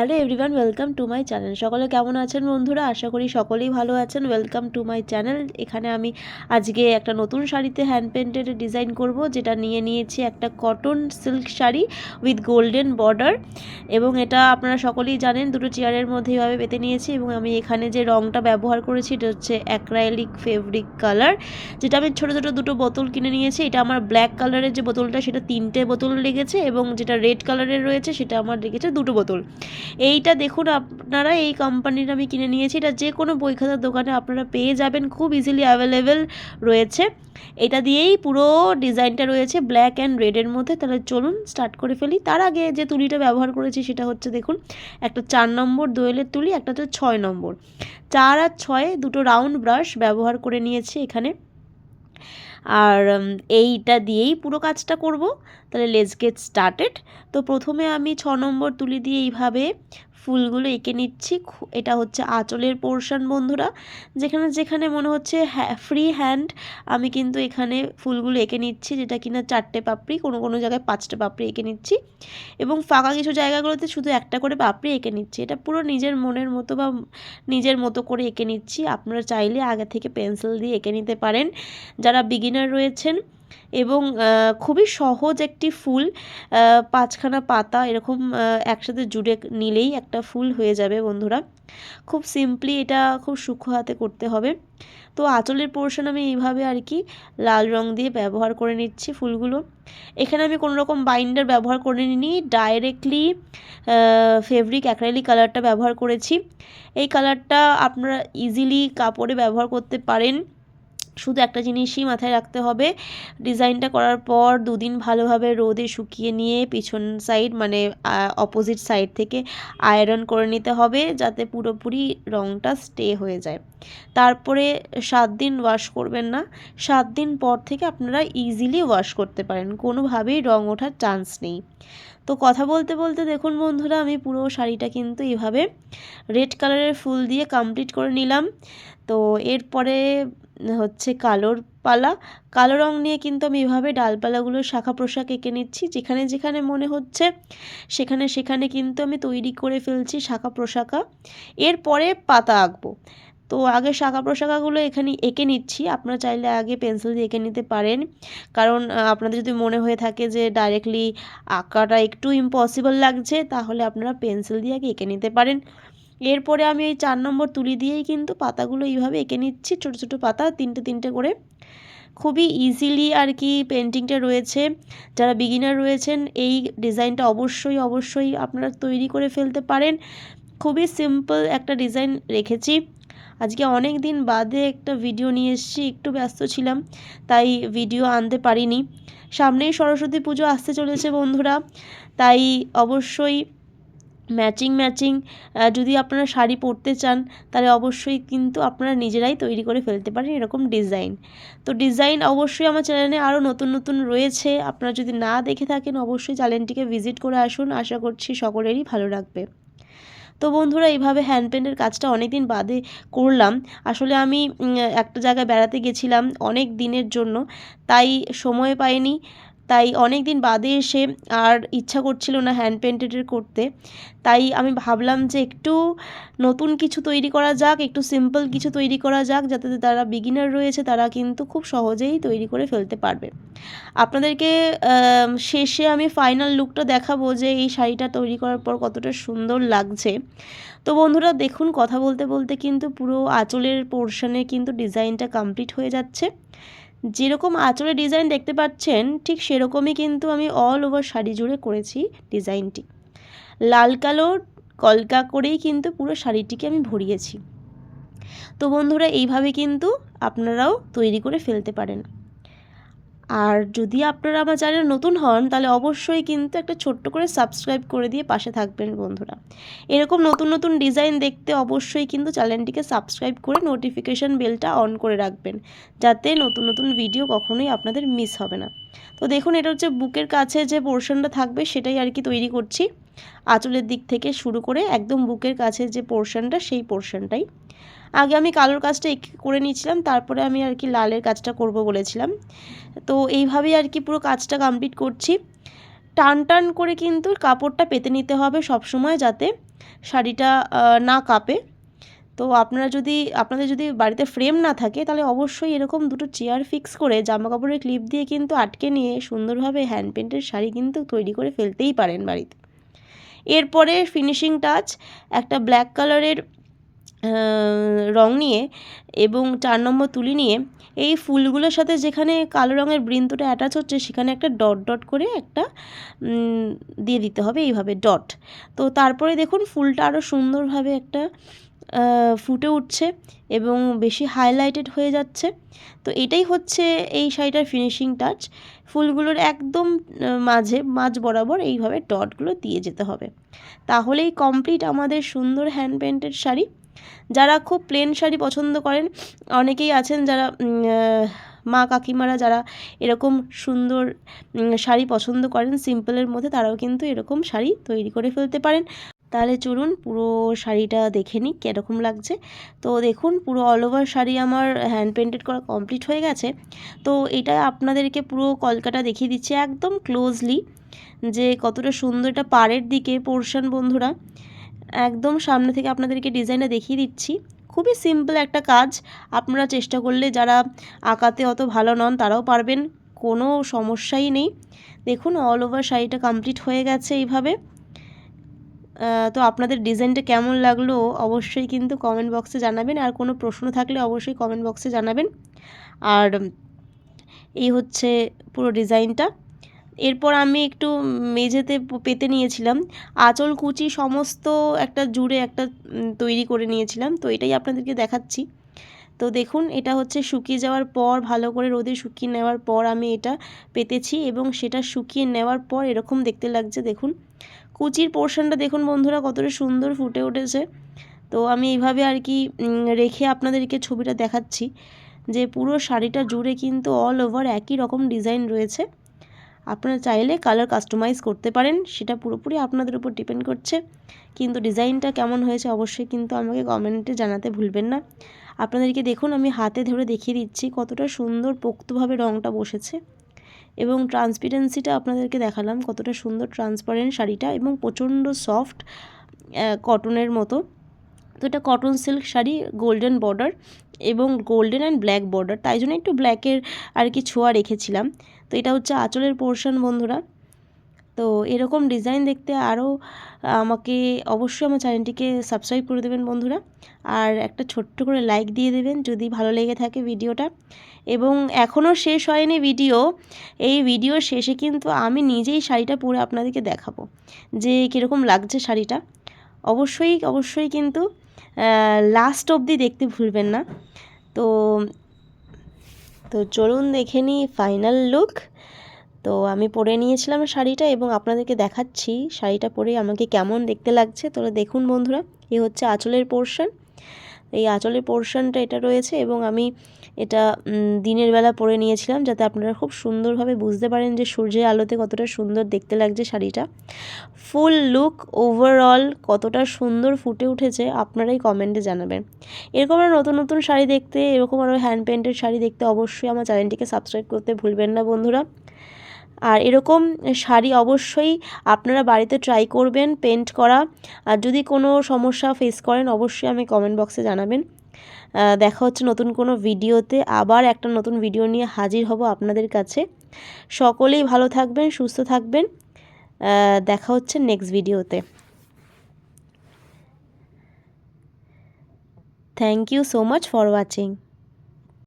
Hello everyone welcome to my channel সকলে কেমন আছেন বন্ধুরা? আশা করি সকলেই ভালো আছেন। ওয়েলকাম টু মাই চ্যানেল এখানে আমি আজকে একটা নতুন শাড়িতে হ্যান্ড পেন্টেড ডিজাইন করব, যেটা নিয়ে নিয়েছি একটা cotton silk sari with golden border এবং এটা আপনারা সকলেই জানেন, দুটো চেয়ারের মধ্যে এইভাবে পেতে নিয়েছি এবং আমি এখানে যে রঙটা ব্যবহার করেছি, এটা হচ্ছে অ্যাক্রাইলিক ফেব্রিক কালার যেটা আমি ছোটো ছোটো দুটো বোতল কিনে নিয়েছি। এটা আমার ব্ল্যাক কালারের যে বোতলটা, সেটা তিনটে বোতল লেগেছে এবং যেটা রেড কালারের রয়েছে, সেটা আমার লেগেছে দুটো বোতল। এইটা দেখুন, আপনারা এই কোম্পানির আমি কিনে নিয়েছি। এটা যে কোনো বই খাতার দোকানে আপনারা পেয়ে যাবেন, খুব ইজিলি অ্যাভেলেবেল রয়েছে। এটা দিয়েই পুরো ডিজাইনটা রয়েছে ব্ল্যাক অ্যান্ড রেডের মধ্যে। তাহলে চলুন স্টার্ট করে ফেলি। তার আগে যে তুলিটা ব্যবহার করেছি সেটা হচ্ছে দেখুন, একটা চার নম্বর দোয়েলের তুলি, একটা হচ্ছে ছয় নম্বর। চার আর ছয়ে দুটো রাউন্ড ব্রাশ ব্যবহার করে নিয়েছি এখানে। আর এইটা দিয়েই পুরো কাজটা করব। তাহলে লেটস গেট স্টার্টেড তো প্রথমে আমি ছ নম্বর তুলি দিয়ে এইভাবে ফুলগুলো এঁকে নিচ্ছি। এটা হচ্ছে আঁচলের পোর্শন বন্ধুরা। যেখানে যেখানে মনে হচ্ছে ফ্রি হ্যান্ড আমি কিন্তু এখানে ফুলগুলো এঁকে নিচ্ছি, যেটা কিনা চারটে পাপড়ি, কোনো কোনো জায়গায় পাঁচটা পাপড়ি এঁকে নিচ্ছি। এবং ফাঁকা কিছু জায়গাগুলোতে শুধু একটা করে পাপড়ি এঁকে নিচ্ছি। এটা পুরো নিজের মনের মতো বা নিজের মতো করে এঁকে নিচ্ছি। আপনারা চাইলে আগে থেকে পেন্সিল দিয়ে এঁকে নিতে পারেন। যারা বিগিনার রয়েছেন এবং খুবই সহজ একটি ফুল পাঁচখানা পাতা এরকম একসাথে জুড়ে নিলেই একটা ফুল হয়ে যাবে বন্ধুরা। খুব সিম্পলি এটা খুব সূক্ষ্ম হাতে করতে হবে। তো আঁচলের পোর্শন আমি এইভাবে আর কি লাল রং দিয়ে ব্যবহার করে নিচ্ছি ফুলগুলো। এখানে আমি কোনো রকম বাইন্ডার ব্যবহার করে নিই ডাইরেক্টলি ফেব্রিক অ্যাক্রাইলিক কালারটা ব্যবহার করেছি। এই কালারটা আপনারা ইজিলি কাপড়ে ব্যবহার করতে পারেন। শুধু একটা জিনিসই মাথায় রাখতে হবে। ডিজাইনটা করার পর দুদিন ভালোভাবে রোদে শুকিয়ে নিয়ে পিছন সাইড মানে অপোজিট সাইড থেকে আয়রন করে নিতে হবে যাতে পুরোপুরি রঙটা স্টে হয়ে যায়। তারপরে সাত দিন ওয়াশ করবেন না। সাত দিন পর থেকে আপনারা ইজিলি ওয়াশ করতে পারেন। কোনোভাবেই রঙ ওঠার চান্স নেই। তো কথা বলতে বলতে দেখুন বন্ধুরা, আমি পুরো শাড়িটা কিন্তু এইভাবে রেড কালারের ফুল দিয়ে কমপ্লিট করে নিলাম। তো এরপরে হচ্ছে কালোর পালা। কালো রং নিয়ে কিন্তু আমি এভাবে ডালপালাগুলোর শাখা প্রশাক এঁকে নিচ্ছি। যেখানে যেখানে মনে হচ্ছে, সেখানে সেখানে কিন্তু আমি তৈরি করে ফেলছি শাখা প্রশাখা এরপরে পাতা আঁকবো। তো আগে শাখা প্রশাখাগুলো এখানে এঁকে নিচ্ছি। আপনারা চাইলে আগে পেন্সিল দিয়ে এঁকে নিতে পারেন। কারণ আপনাদের যদি মনে হয়ে থাকে যে ডাইরেক্টলি আঁকাটা একটু ইম্পসিবল লাগছে, তাহলে আপনারা পেন্সিল দিয়ে আগে এঁকে নিতে পারেন। এরপরে আমি এই চার নম্বর তুলি দিয়েই কিন্তু পাতাগুলো এইভাবে এঁকে নিচ্ছি। ছোটো ছোটো পাতা, তিনটে তিনটে করে। খুবই ইজিলি আর কি পেন্টিংটা রয়েছে। যারা বিগিনার রয়েছেন, এই ডিজাইনটা অবশ্যই অবশ্যই আপনারা তৈরি করে ফেলতে পারেন। খুবই সিম্পল একটা ডিজাইন রেখেছি। আজকে অনেক দিন বাদে একটা ভিডিও নিয়ে এসেছি, একটু ব্যস্ত ছিলাম, তাই ভিডিও আনতে পারিনি। সামনেই সরস্বতী পুজো আসতে চলেছে বন্ধুরা, তাই অবশ্যই ম্যাচিং ম্যাচিং যদি আপনারা শাড়ি পরতে চান, তাহলে অবশ্যই কিন্তু আপনারা নিজেরাই তৈরি করে ফেলতে পারেন এরকম ডিজাইন তো ডিজাইন অবশ্যই আমার চ্যানেলে আরও নতুন নতুন রয়েছে, আপনারা যদি না দেখে থাকেন, অবশ্যই চ্যানেলটিকে ভিজিট করে আসুন, আশা করছি সকলেরই ভালো লাগবে। তো বন্ধুরা, এইভাবে হ্যান্ড পেন্টের কাজটা অনেক দিন বাদে করলাম। আসলে আমি একটা জায়গায় বেড়াতে গেছিলাম অনেক দিনের জন্য, তাই সময় পাইনি। তাই অনেক দিন বাদে এসে আর ইচ্ছা করছিল না হ্যান্ড পেন্টেডের করতে। তাই আমি ভাবলাম যে একটু নতুন কিছু তৈরি করা যাক, একটু সিম্পল কিছু তৈরি করা যাক, যাতে তারা বিগিনার রয়েছে তারা কিন্তু খুব সহজেই তৈরি করে ফেলতে পারবে। আপনাদেরকে শেষে আমি ফাইনাল লুকটা দেখাবো যে এই শাড়িটা তৈরি করার পর কতটা সুন্দর লাগছে। তো বন্ধুরা, দেখুন, কথা বলতে বলতে কিন্তু পুরো আঁচলের পোর্শনে কিন্তু ডিজাইনটা কমপ্লিট হয়ে যাচ্ছে। যেরকম আঁচলের ডিজাইন দেখতে পাচ্ছেন, ঠিক সেরকমই কিন্তু আমি অল ওভার শাড়ি জুড়ে করেছি ডিজাইনটি লাল কালো, কলকা করেই কিন্তু পুরো শাড়িটিকে আমি ভরিয়েছি। তো বন্ধুরা, এইভাবে কিন্তু আপনারাও তৈরি করে ফেলতে পারেন। আর যদি আপনারা আমার চ্যানেল নতুন হন, তাহলে অবশ্যই কিন্তু একটা ছোট্ট করে সাবস্ক্রাইব করে দিয়ে পাশে থাকবেন বন্ধুরা। এরকম নতুন নতুন ডিজাইন দেখতে অবশ্যই কিন্তু চ্যানেলটিকে সাবস্ক্রাইব করে নোটিফিকেশান বেলটা অন করে রাখবেন, যাতে নতুন নতুন ভিডিও কখনোই আপনাদের মিস হবে না। তো দেখুন, এটা হচ্ছে বুকের কাছে যে পোর্শনটা থাকবে, সেটাই আর কি তৈরি করছি। আঁচলের দিক থেকে শুরু করে একদম বুকের কাছে যে পোর্শনটা সেই পোর্শনটাই আগে আমি কালোর কাজটা করে নিয়েছিলাম, তারপরে আমি আর কি লালের কাজটা করব বলেছিলাম। তো এইভাবেই আর কি পুরো কাজটা কমপ্লিট করছি। টান টান করে কিন্তু কাপড়টা পেতে নিতে হবে সব সময় যাতে শাড়িটা না কাঁপে। তো আপনারা যদি, আপনাদের যদি বাড়িতে ফ্রেম না থাকে, তাহলে অবশ্যই এরকম দুটো চেয়ার ফিক্স করে জামা কাপড়ের ক্লিপ দিয়ে কিন্তু আটকে নিয়ে সুন্দরভাবে হ্যান্ড পেন্টের শাড়ি কিন্তু তৈরি করে ফেলতেই পারেন বাড়িতে। এরপরে ফিনিশিং টাচ একটা ব্ল্যাক কালারের রং নিয়ে এবং চার নম্বর তুলি নিয়ে এই ফুলগুলোর সাথে যেখানে কালো রঙের বৃন্তটা অ্যাটাচ হচ্ছে, সেখানে একটা ডট ডট করে একটা দিয়ে দিতে হবে এইভাবে ডট তো তারপরে দেখুন ফুলটা আরও সুন্দরভাবে একটা ফুটে উঠছে এবং বেশি হাইলাইটেড হয়ে যাচ্ছে। তো এটাই হচ্ছে এই শাড়িটার ফিনিশিং টাচ ফুলগুলোর একদম মাঝে, মাঝ বরাবর এইভাবে ডটগুলো দিয়ে যেতে হবে। তাহলেই কমপ্লিট আমাদের সুন্দর হ্যান্ড পেন্টেড শাড়ি। যারা খুব প্লেন শাড়ি পছন্দ করেন, অনেকেই আছেন যারা মা কাকিমারা যারা এরকম সুন্দর শাড়ি পছন্দ করেন, সিম্পলের মধ্যে তারাও কিন্তু এরকম শাড়ি তৈরি করে ফেলতে পারেন। তাহলে চলুন পুরো শাড়িটা দেখে নিই কীরকম লাগছে। তো দেখুন, পুরো অল ওভার শাড়ি আমার হ্যান্ড পেন্টেড করা কমপ্লিট হয়ে গেছে। তো এটা আপনাদেরকে পুরো কলকাটা দেখিয়ে দিচ্ছে একদম ক্লোজলি যে কতটা সুন্দর এটা পাড়ের দিকে পোর্শন বন্ধুরা। একদম সামনে থেকে আপনাদেরকে ডিজাইনটা দেখিয়ে দিচ্ছি। খুবই সিম্পল একটা কাজ। আপনারা চেষ্টা করলে যারা আঁকাতে অত ভালো নন, তারাও পারবেন। কোনো সমস্যাই নেই। দেখুন অল ওভার শাড়িটা কমপ্লিট হয়ে গেছে এইভাবে। তো আপনাদের ডিজাইনটা কেমন লাগল অবশ্যই কিন্তু কমেন্ট বক্সে জানাবেন। আর কোনো প্রশ্ন থাকলে অবশ্যই কমেন্ট বক্সে জানাবেন। আর এই হচ্ছে পুরো ডিজাইনটা এরপর আমি একটু মেঝেতে পেতে নিয়েছিলাম। আঁচল, কুচি সমস্ত একটা জুড়ে একটা তৈরি করে নিয়েছিলাম। তো এটাই আপনাদেরকে দেখাচ্ছি। তো দেখুন, এটা হচ্ছে শুকিয়ে যাওয়ার পর, ভালো করে রোদে শুকিয়ে নেওয়ার পর আমি এটা পেতেছি এবং সেটা শুকিয়ে নেওয়ার পর এরকম দেখতে লাগছে, দেখুন। কুচির পোর্শনটা দেখুন বন্ধুরা, কতটা সুন্দর ফুটে উঠেছে। তো আমি এইভাবে আর কি রেখে আপনাদেরকে ছবিটা দেখাচ্ছি যে পুরো শাড়িটা জুড়ে কিন্তু অল ওভার একই রকম ডিজাইন রয়েছে। আপনারা চাইলে কালার কাস্টমাইজ করতে পারেন, সেটা পুরোপুরি আপনাদের উপর ডিপেন্ড করছে। কিন্তু ডিজাইনটা কেমন হয়েছে অবশ্যই কিন্তু আমাকে কমেন্টে জানাতে ভুলবেন না। আপনাদেরকে দেখুন, আমি হাতে ধরে দেখিয়ে দিচ্ছি কতটা সুন্দর পোক্তভাবে রঙটা বসেছে এবং ট্রান্সপারেন্সিটা আপনাদেরকে দেখালাম কতটা সুন্দর ট্রান্সপারেন্ট শাড়িটা এবং প্রচণ্ড সফট কটনের মতো। তো এটা cotton silk sari golden border এবং গোল্ডেন অ্যান্ড ব্ল্যাক বর্ডার তাই জন্য একটু ব্ল্যাকের আর কি ছোঁয়া রেখেছিলাম। তো এটা হচ্ছে আঁচলের পোর্শন বন্ধুরা। তো এরকম ডিজাইন দেখতে আরও আমাকে অবশ্যই আমার চ্যানেলটিকে সাবস্ক্রাইব করে দেবেন বন্ধুরা। আর একটা ছোট্ট করে লাইক দিয়ে দেবেন যদি ভালো লেগে থাকে ভিডিওটা এবং এখনও শেষ হয়নি ভিডিও এই ভিডিও শেষে কিন্তু আমি নিজেই শাড়িটা পরে আপনাদেরকে দেখাবো যে কীরকম লাগছে শাড়িটা। অবশ্যই অবশ্যই কিন্তু লাস্ট অবধি দেখতে ভুলবেন না। তো তো চলুন দেখে নিই ফাইনাল লুক। তো আমি পরে নিয়েছিলাম শাড়িটা এবং আপনাদেরকে দেখাচ্ছি শাড়িটা পরে আমাকে কেমন দেখতে লাগছে। তোরা দেখুন বন্ধুরা, এ হচ্ছে আঁচলের পোর্শন। এই আঁচলের পোর্শনটা এটা রয়েছে এবং আমি এটা দিনের বেলা পরে নিয়েছিলাম যাতে আপনারা খুব সুন্দরভাবে বুঝতে পারেন যে সূর্যের আলোতে কতটা সুন্দর দেখতে লাগছে শাড়িটা। ফুল লুক ওভারঅল কতটা সুন্দর ফুটে উঠেছে আপনারাই কমেন্টে জানাবেন। এরকম আরও নতুন নতুন শাড়ি দেখতে, এরকম আরও হ্যান্ড পেন্টেড শাড়ি দেখতে অবশ্যই আমার চ্যানেলটিকে সাবস্ক্রাইব করতে ভুলবেন না বন্ধুরা। আর এরকম শাড়ি অবশ্যই আপনারা বাড়িতে ট্রাই করবেন পেন্ট করা। আর যদি কোনো সমস্যা ফেস করেন, অবশ্যই আমি কমেন্ট বক্সে জানাবেন। দেখা হচ্ছে নতুন কোনো ভিডিওতে। আবার একটা নতুন ভিডিও নিয়ে হাজির হব আপনাদের কাছে। সকলেই ভালো থাকবেন, সুস্থ থাকবেন। দেখা হচ্ছে নেক্সট ভিডিওতে thank you so much for watching